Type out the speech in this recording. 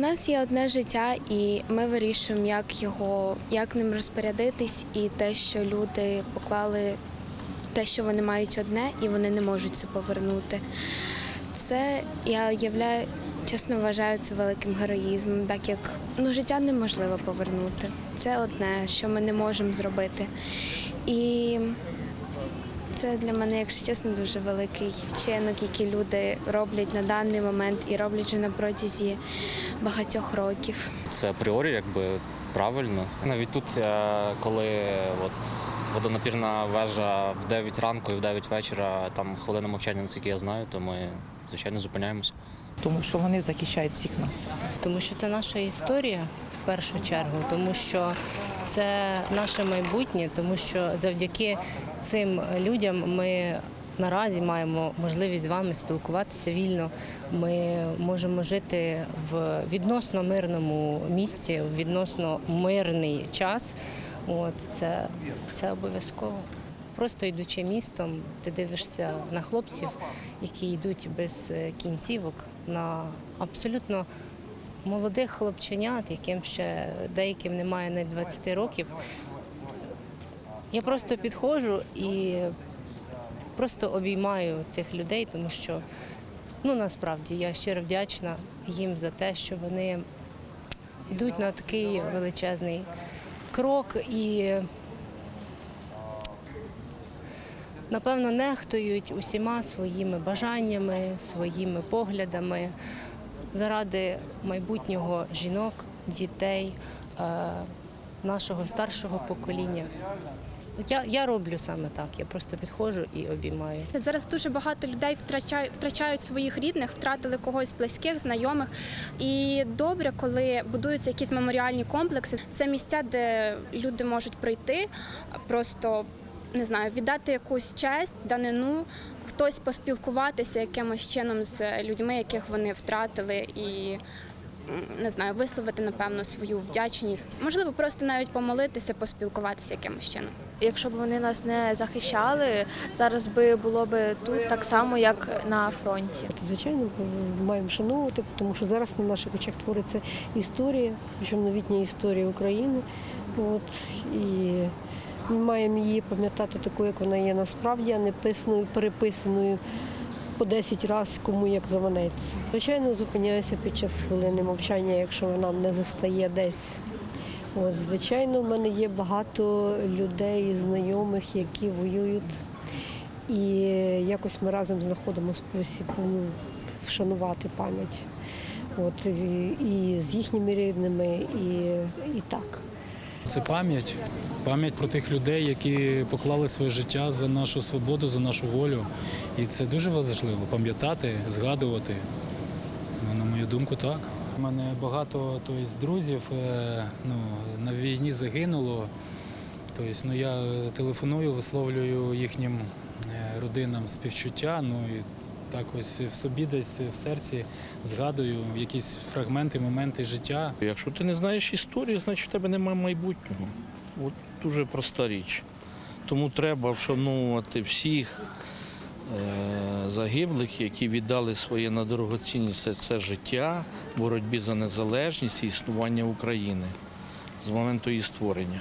нас є одне життя, і ми вирішуємо, як його, як ним розпорядитись, і те, що люди поклали те, що вони мають одне, і вони не можуть це повернути. Це я являю, чесно вважаю це великим героїзмом, так як ну, життя неможливо повернути. Це одне, що ми не можемо зробити. І це для мене, якщо чесно, дуже великий вчинок, який люди роблять на даний момент і роблять вже на протязі багатьох років. Це апріорі якби правильно. Навіть тут, е, коли от водонапірна вежа в 9 ранку і в 9 вечора, там хвилина мовчання, наскільки я знаю, то ми, звичайно, зупиняємося. тому що вони захищають всіх нас. тому що це наша історія першу чергу, тому що це наше майбутнє, тому що завдяки цим людям ми наразі маємо можливість з вами спілкуватися вільно. Ми можемо жити в відносно мирному місці, в відносно мирний час. От це, це обов'язково. Просто йдучи містом, ти дивишся на хлопців, які йдуть без кінцівок, на абсолютно молодих хлопченят, яким ще деяким немає навіть 20 років. Я просто підходжу і просто обіймаю цих людей, тому що ну насправді я щиро вдячна їм за те, що вони йдуть на такий величезний крок і напевно нехтують усіма своїми бажаннями, своїми поглядами заради майбутнього жінок, дітей, е, нашого старшого покоління. Я, я роблю саме так, я просто підходжу і обіймаю. Зараз дуже багато людей втрачають, втрачають своїх рідних, втратили когось близьких, знайомих. І добре, коли будуються якісь меморіальні комплекси. Це місця, де люди можуть прийти, просто не знаю, віддати якусь честь, данину, хтось поспілкуватися якимось чином з людьми, яких вони втратили, і не знаю, висловити напевно свою вдячність. Можливо, просто навіть помолитися, поспілкуватися якимось чином. Якщо б вони нас не захищали, зараз би було б тут так само, як на фронті. Звичайно, маємо вшановувати, тому що зараз на наших очах твориться історія, причому новітня історія України. От, і ми маємо її пам'ятати такою, як вона є насправді, а не писаною, переписаною по 10 разів кому як заманеться. Звичайно, зупиняюся під час хвилини мовчання, якщо вона мене застає десь. От, звичайно, в мене є багато людей, знайомих, які воюють. І якось ми разом знаходимо спосіб ну, вшанувати пам'ять. От, і з їхніми рідними, і, і так. Це пам'ять, пам'ять про тих людей, які поклали своє життя за нашу свободу, за нашу волю. І це дуже важливо пам'ятати, згадувати. Ну, на мою думку, так. У мене багато тобто, друзів е, ну, на війні загинуло. Тобто, ну, я телефоную, висловлюю їхнім е, родинам співчуття. Ну, і так ось в собі десь в серці згадую якісь фрагменти, моменти життя. Якщо ти не знаєш історію, значить в тебе немає майбутнього. От дуже проста річ. Тому треба вшановувати всіх е, загиблих, які віддали своє на дорогоцінність це, життя боротьбі за незалежність і існування України з моменту її створення.